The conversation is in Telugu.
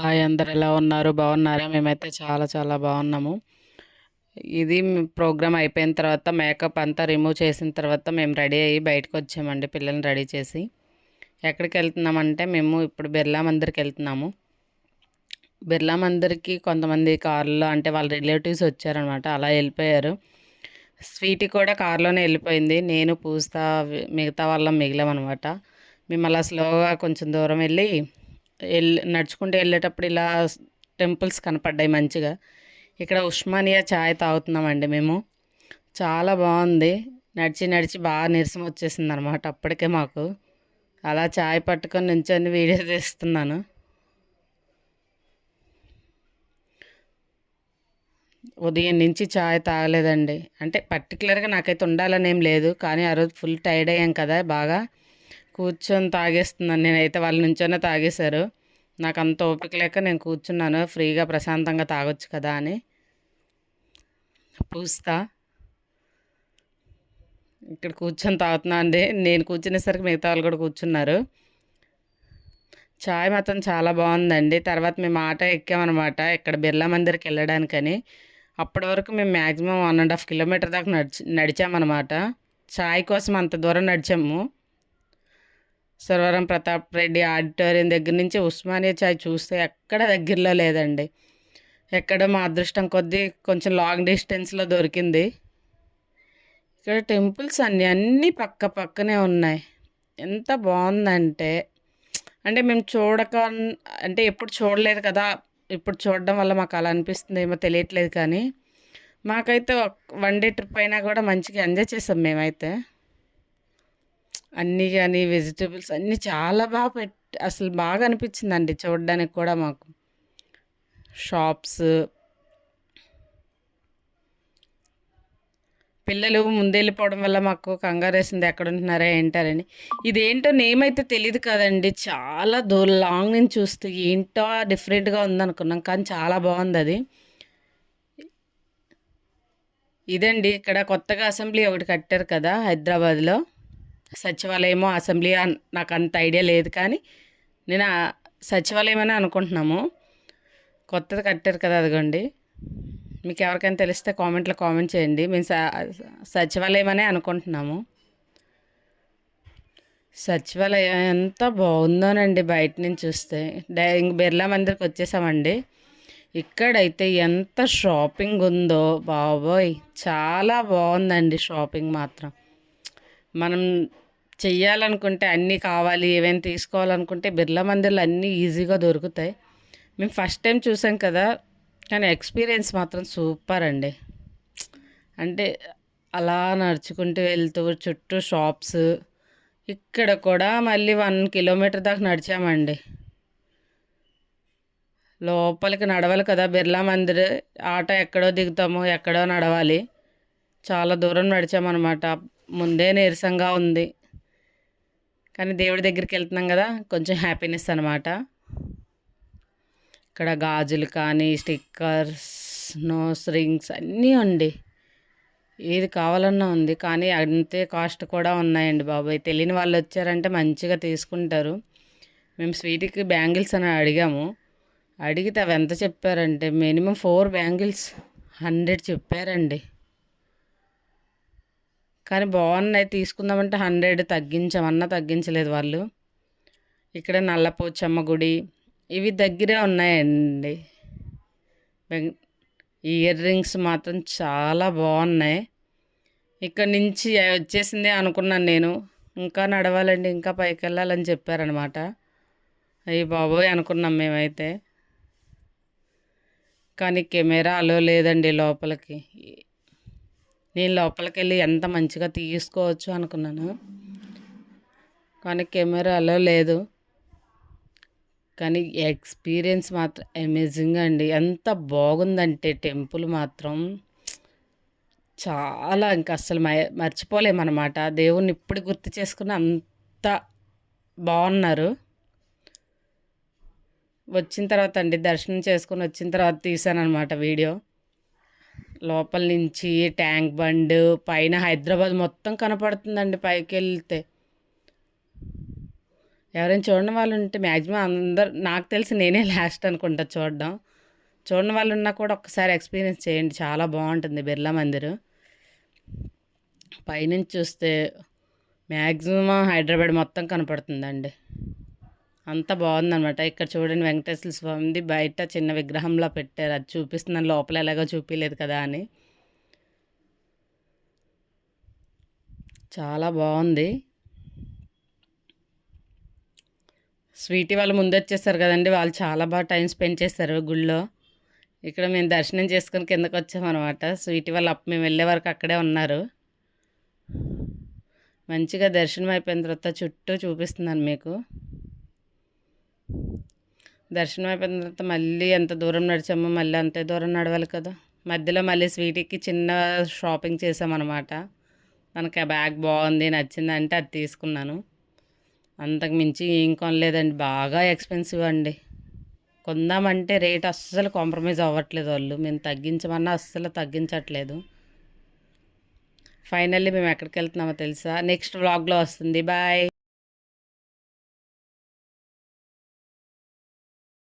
హాయ్ అందరు ఎలా ఉన్నారు? బాగున్నారా? మేమైతే చాలా చాలా బాగున్నాము. ఇది ప్రోగ్రామ్ అయిపోయిన తర్వాత మేకప్ అంతా రిమూవ్ చేసిన తర్వాత మేము రెడీ అయ్యి బయటకు వచ్చామండి పిల్లల్ని రెడీ చేసి. ఎక్కడికి వెళ్తున్నామంటే మేము ఇప్పుడు బిర్లా మందిర్కి వెళ్తున్నాము. బిర్లా మందిర్కి కొంతమంది కార్లో అంటే వాళ్ళ రిలేటివ్స్ వచ్చారనమాట అలా వెళ్ళిపోయారు. స్వీటీ కూడా కార్లోనే వెళ్ళిపోయింది. నేను పూస్తా మిగతా వాళ్ళం మిగిలామన్నమాట మేము అలా స్లోగా కొంచెం దూరం వెళ్ళి వెళ్ళి నడుచుకుంటూ వెళ్ళేటప్పుడు ఇలా టెంపుల్స్ కనపడ్డాయి మంచిగా. ఇక్కడ ఉస్మానియా ఛాయ్ తాగుతున్నామండి మేము. చాలా బాగుంది. నడిచి నడిచి బాగా నీరసం వచ్చేసింది అనమాట అప్పటికే మాకు. అలా ఛాయ్ పట్టుకొని నుంచొని వీడియో తీస్తున్నాను. ఉదయం నుంచి ఛాయ్ తాగలేదండి. అంటే పర్టికులర్గా నాకైతే ఉండాలని ఏం లేదు. కానీ ఆ రోజు ఫుల్ టైర్డ్ అయ్యాం కదా బాగా. కూర్చొని తాగేస్తున్నాను. నేనైతే వాళ్ళ నుంచోనే తాగేశారు. నాకు అంత ఓపిక లేక నేను కూర్చున్నాను. ఫ్రీగా ప్రశాంతంగా తాగొచ్చు కదా అని. పూస్తా. ఇక్కడ కూర్చొని తాగుతున్నా అండి. నేను కూర్చునేసరికి మిగతా వాళ్ళు కూడా కూర్చున్నారు. చాయ్ మాత్రం చాలా బాగుందండి. తర్వాత మేము ఆటో ఎక్కామన్నమాట. ఇక్కడ బిర్లా మందిర్కి వెళ్ళడానికని. అప్పటి వరకు మేము maximum one and half kilometre దాకా నడిచి నడిచామన్నమాట. చాయ్ కోసం అంత దూరం నడిచాము. సురవరం ప్రతాప్ రెడ్డి ఆడిటోరియం దగ్గర నుంచి ఉస్మానియా చాయ్ చూస్తే ఎక్కడ దగ్గరలో లేదండి. ఎక్కడ మా అదృష్టం కొద్దీ కొంచెం లాంగ్ డిస్టెన్స్లో దొరికింది. ఇక్కడ టెంపుల్స్ అన్నీ అన్నీ పక్క పక్కనే ఉన్నాయి. ఎంత బాగుందంటే అంటే మేము చూడక అంటే ఎప్పుడు చూడలేదు కదా ఇప్పుడు చూడడం వల్ల మాకు అలా అనిపిస్తుంది ఏమో తెలియట్లేదు కానీ మాకైతే వన్ డే ట్రిప్ అయినా కూడా మంచిగా ఎంజాయ్ చేసాం మేమైతే. అన్నీ కానీ వెజిటేబుల్స్ అన్నీ చాలా బాగా పెట్ అసలు బాగా అనిపించిందండి చూడడానికి కూడా మాకు. షాప్స్. పిల్లలు ముందెళ్ళిపోవడం వల్ల మాకు కంగారు వేసింది ఎక్కడ ఉంటున్నారా ఏంటారని ఇదేంటో నేమ్ అయితే తెలియదు కదండి. చాలా దూ లాంగ్ నుంచి చూస్తే ఏంటో డిఫరెంట్గా ఉందనుకున్నాం కానీ చాలా బాగుంది అది ఇదండి ఇక్కడ కొత్తగా అసెంబ్లీ ఒకటి కట్టారు కదా హైదరాబాద్లో. సచివాలయమో అసెంబ్లీ నాకు అంత ఐడియా లేదు కానీ నేను సచివాలయం అని అనుకుంటున్నాము. కొత్తది కట్టారు కదా అదిగోండి. మీకు ఎవరికైనా తెలిస్తే కామెంట్లో కామెంట్ చేయండి. మేము సచివాలయం అనే అనుకుంటున్నాము. సచివాలయం ఎంత బాగుందోనండి బయట నుంచి చూస్తే. డై ఇంక బిర్లా మందిర్కి వచ్చేసామండి. ఇక్కడైతే ఎంత షాపింగ్ ఉందో బాబోయ్. చాలా బాగుందండి షాపింగ్ మాత్రం. మనం చెయ్యాలనుకుంటే అన్నీ కావాలి ఏవైనా తీసుకోవాలనుకుంటే బిర్లా మందిర్లో అన్నీ ఈజీగా దొరుకుతాయి. మేము ఫస్ట్ టైం చూసాం కదా కానీ ఎక్స్పీరియన్స్ మాత్రం సూపర్ అండి. అంటే అలా నడుచుకుంటూ వెళ్తూ చుట్టూ షాప్స్ ఇక్కడ కూడా మళ్ళీ వన్ కిలోమీటర్ దాకా నడిచామండి. లోపలికి నడవాలి కదా బిర్లా మందిర్ ఆటో ఎక్కడో దిగుతాము ఎక్కడో నడవాలి. చాలా దూరం నడిచామన్నమాట. ముందే నీరసంగా ఉంది. కానీ దేవుడి దగ్గరికి వెళ్తున్నాం కదా కొంచెం హ్యాపీనెస్ అనమాట ఇక్కడ గాజులు కానీ స్టిక్కర్స్ నోస్ రింగ్స్ అన్నీ ఉండి ఏది కావాలన్నా ఉంది. కానీ అంతే కాస్ట్ కూడా ఉన్నాయండి బాబాయ్. తెలియని వాళ్ళు వచ్చారంటే మంచిగా తీసుకుంటారు. మేము స్వీట్కి బ్యాంగిల్స్ అని అడిగాము. అడిగితే అవి ఎంత చెప్పారంటే మినిమం ఫోర్ బ్యాంగిల్స్ హండ్రెడ్ చెప్పారండి. కానీ బాగున్నాయి తీసుకుందామంటే హండ్రెడ్ తగ్గించామన్నా తగ్గించలేదు వాళ్ళు. ఇక్కడ నల్లపోచమ్మ గుడి ఇవి దగ్గరే ఉన్నాయండి. ఇయర్ రింగ్స్ మాత్రం చాలా బాగున్నాయి. ఇక్కడ నుంచి వచ్చేసింది అనుకున్నాను నేను. ఇంకా నడవాలండి ఇంకా పైకి వెళ్ళాలని చెప్పారనమాట. అయ్యి బాబోయ్ అనుకున్నాం మేమైతే. కానీ కెమెరా అలో లేదండి లోపలికి. నేను లోపలికి వెళ్ళి ఎంత మంచిగా తీసుకోవచ్చు అనుకున్నాను. కానీ కెమెరాలో లేదు. కానీ ఎక్స్పీరియన్స్ మాత్రం అమేజింగ్ అండి. ఎంత బాగుందంటే టెంపుల్ మాత్రం. చాలా ఇంకా అస్సలు మర్చిపోలేమన్నమాట. దేవుణ్ణి ఇప్పుడు గుర్తు చేసుకుని అంత బాగున్నారు. వచ్చిన తర్వాత అండి దర్శనం చేసుకుని వచ్చిన తర్వాత తీసాను అనమాట వీడియో. లోపల నుంచి ట్యాంక్ బండ్ పైన హైదరాబాద్ మొత్తం కనపడుతుందండి పైకి వెళ్తే ఎవరైనా చూడని వాళ్ళు ఉంటే మ్యాక్సిమం అందరు నాకు తెలిసి నేనే లాస్ట్ అనుకుంటా చూడడం. చూడని వాళ్ళు ఉన్నా కూడా ఒక్కసారి ఎక్స్పీరియన్స్ చేయండి. చాలా బాగుంటుంది బిర్లా మందిర్. పైనుంచి చూస్తే మ్యాక్సిమం హైదరాబాద్ మొత్తం కనపడుతుందండి. అంత బాగుందనమాట ఇక్కడ చూడండి వెంకటేశ్వర స్వామిది బయట చిన్న విగ్రహంలో పెట్టారు. అది చూపిస్తున్నాను లోపల ఎలాగో చూపించలేదు కదా అని. చాలా బాగుంది. స్వీటీ వాళ్ళు ముందు వచ్చేసారు కదండి. వాళ్ళు చాలా బాగా టైం స్పెండ్ చేస్తారు గుళ్ళో. ఇక్కడ మేము దర్శనం చేసుకుని కిందకు వచ్చామన్నమాట. స్వీటీ వాళ్ళు అప్ మేము వెళ్ళే వరకు అక్కడే ఉన్నారు. మంచిగా దర్శనం అయిపోయిన తర్వాత చుట్టూ చూపిస్తున్నాను మీకు. దర్శనం అయిపోయిన తర్వాత మళ్ళీ ఎంత దూరం నడిచామో మళ్ళీ అంతే దూరం నడవాలి కదా. మధ్యలో మళ్ళీ స్వీట్కి చిన్న షాపింగ్ చేసామన్నమాట. మనకి ఆ బ్యాగ్ బాగుంది నచ్చింది అంటే అది తీసుకున్నాను. అంతకు మించి ఏం కొనలేదండి బాగా ఎక్స్పెన్సివ్ అండి. కొందామంటే రేట్ అస్సలు కాంప్రమైజ్ అవ్వట్లేదు వాళ్ళు. మేము తగ్గించమన్నా అస్సలు తగ్గించట్లేదు. ఫైనల్లీ మేము ఎక్కడికి వెళ్తున్నామో తెలుసా? నెక్స్ట్ వ్లాగ్లో వస్తుంది. బాయ్.